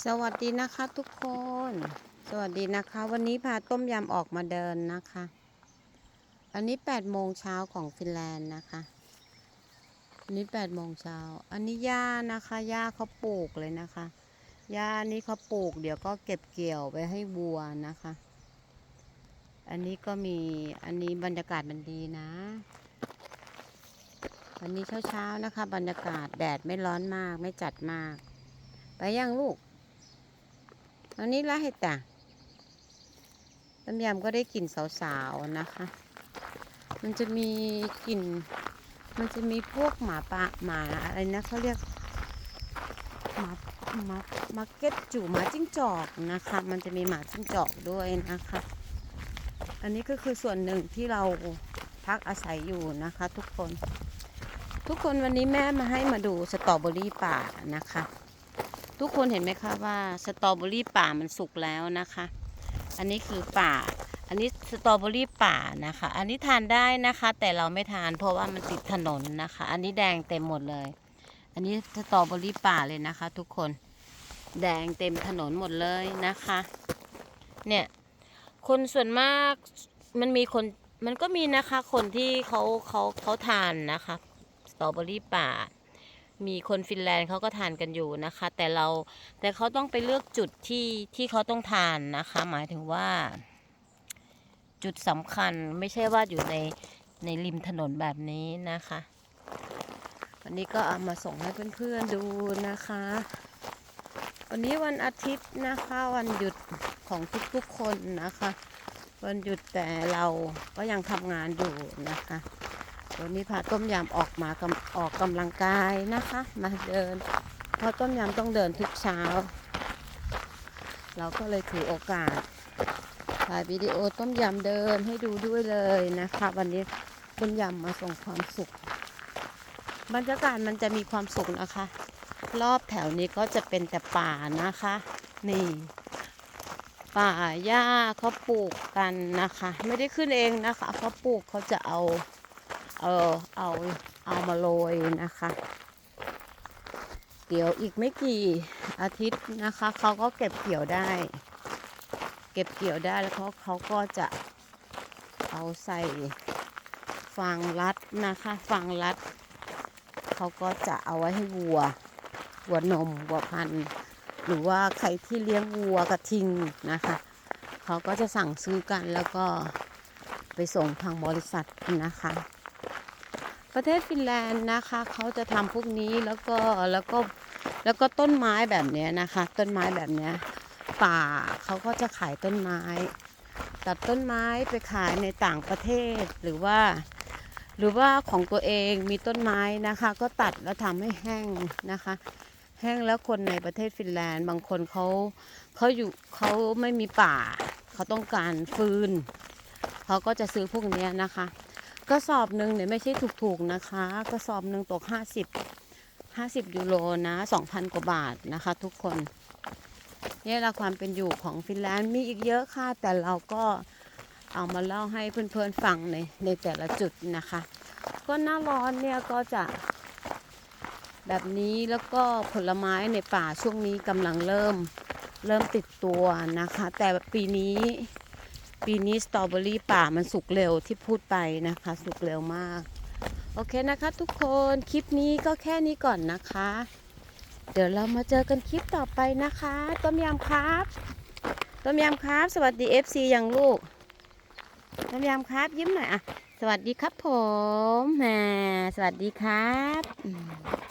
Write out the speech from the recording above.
สวัสดีนะคะทุกคน สวัสดีนะคะ วันนี้พาต้มยำออกมาเดินนะคะ อันนี้8โมงเช้าของฟินแลนด์นะคะ อันนี้8โมงเช้า อันนี้หญ้านะคะหญ้าเขาปลูกเลยนะคะหญ้านี้เขาปลูก เดี๋ยวก็เก็บเกี่ยวไปให้วัวนะคะ อันนี้ก็มี อันนี้บรรยากาศมันดีนะ วันนี้เช้าๆนะคะ บรรยากาศแดดไม่ร้อนมากไม่จัดมาก ไปยังลูก อันนี้ละเห็ดจ้ะต้มยำก็ได้กลิ่นสาวๆนะคะ มันจะมีกลิ่น มันจะมีพวกหมาป่าหมาอะไรนะเขาเรียกหมาหมามาเก็ตจู่หมาจิ้งจอกนะคะ มันจะมีหมาจิ้งจอกด้วยนะคะ อันนี้ก็คือส่วนหนึ่งที่เราพักอาศัยอยู่นะคะ ทุกคน ทุกคนวันนี้แม่มาให้มาดูสตรอเบอรี่ป่านะคะ ทุกคนเห็นไหมคะว่าสตรอเบอรี่ป่ามันสุกแล้วนะคะ อันนี้คือป่า อันนี้สตรอเบอรี่ป่านะคะ อันนี้ทานได้นะคะ แต่เราไม่ทานเพราะว่ามันติดถนนนะคะ อันนี้แดงเต็มหมดเลย อันนี้สตรอเบอรี่ป่าเลยนะคะ ทุกคนแดงเต็มถนนหมดเลยนะคะ เนี่ยคนส่วนมากมันมีคนมันก็มีนะคะคนที่เขาเขาเขาทานนะคะสตรอเบอรี่ป่า มีคนฟินแลนด์เขาก็ทานกันอยู่นะคะ แต่เราแต่เขาต้องไปเลือกจุดที่ที่เขาต้องทานนะคะ หมายถึงว่า จุดสำคัญไม่ใช่ว่าอยู่ในในริมถนนแบบนี้นะคะ วันนี้ก็เอามาส่งให้เพื่อนๆดูนะคะ วันนี้วันอาทิตย์นะคะ วันหยุดของทุกๆคนนะคะ วันหยุดแต่เราก็ยังทำงานอยู่นะคะ วันนี้พาต้มยำออกมากออกกำลังกายนะคะ มาเดิน เพราะต้มยำต้องเดินทุกเช้า เราก็เลยถือโอกาสถ่ายวิดีโอต้มยำเดินให้ดูด้วยเลยนะคะ วันนี้ต้มยำมาส่งความสุข บรรยากาศมันจะมีความสุขนะคะ รอบแถวนี้ก็จะเป็นแต่ป่านะคะ นี่ป่าหญ้าเขาปลูกกันนะคะ ไม่ได้ขึ้นเองนะคะเขาปลูกเขาจะเอา เออเอาเอามาโรยนะคะ เดี๋ยวอีกไม่กี่อาทิตย์นะคะเขาก็เก็บเกี่ยวได้ เก็บเกี่ยวได้แล้วเขาเขาก็จะเอาใส่ฟางรัดนะคะฟางรัดเขาก็จะเอาไว้ให้วัววัวนมวัวพันธุ์หรือว่าใครที่เลี้ยงวัวกระทิงนะคะเขาก็จะสั่งซื้อกันแล้วก็ไปส่งทางบริษัทนะคะ ประเทศฟินแลนด์นะคะเขาจะทำพวกนี้แล้วก็แล้วก็แล้วก็ต้นไม้แบบนี้นะคะ ต้นไม้แบบนี้ป่าเขาก็จะขายต้นไม้ ตัดต้นไม้ไปขายในต่างประเทศหรือว่า หรือว่าของตัวเองมีต้นไม้นะคะ ก็ตัดแล้วทำให้แห้งนะคะ แห้งแล้วคนในประเทศฟินแลนด์ บางคนเขาเขาอยู่เขาไม่มีป่าเขาต้องการฟืนเขาก็จะซื้อพวกนี้นะคะ กระสอบหนึ่งเนี่ยไม่ใช่ถูกๆนะคะกระสอบหนึ่งตก50 50ยูโรนะ2,000กว่าบาทนะคะทุกคนนี่ละความเป็นอยู่ของฟินแลนด์มีอีกเยอะค่ะ แต่เราก็เอามาเล่าให้เพื่อนๆฟังในในแต่ละจุดนะคะ ก็หน้าร้อนเนี่ยก็จะแบบนี้แล้วก็ผลไม้ในป่าช่วงนี้กำลังเริ่มเริ่มติดตัวนะคะ แต่ปีนี้ ปีนี้สตรอเบอรี่ป่ามันสุกเร็วที่พูดไปนะคะ สุกเร็วมาก โอเคนะคะ ทุกคนคลิปนี้ก็แค่นี้ก่อนนะคะ เดี๋ยวเรามาเจอกันคลิปต่อไปนะคะต้มยำครับต้มยำครับ สวัสดี FC ยังลูกต้มยำครับ ยิ้มหน่อยอะ สวัสดีครับผมแหมสวัสดีครับ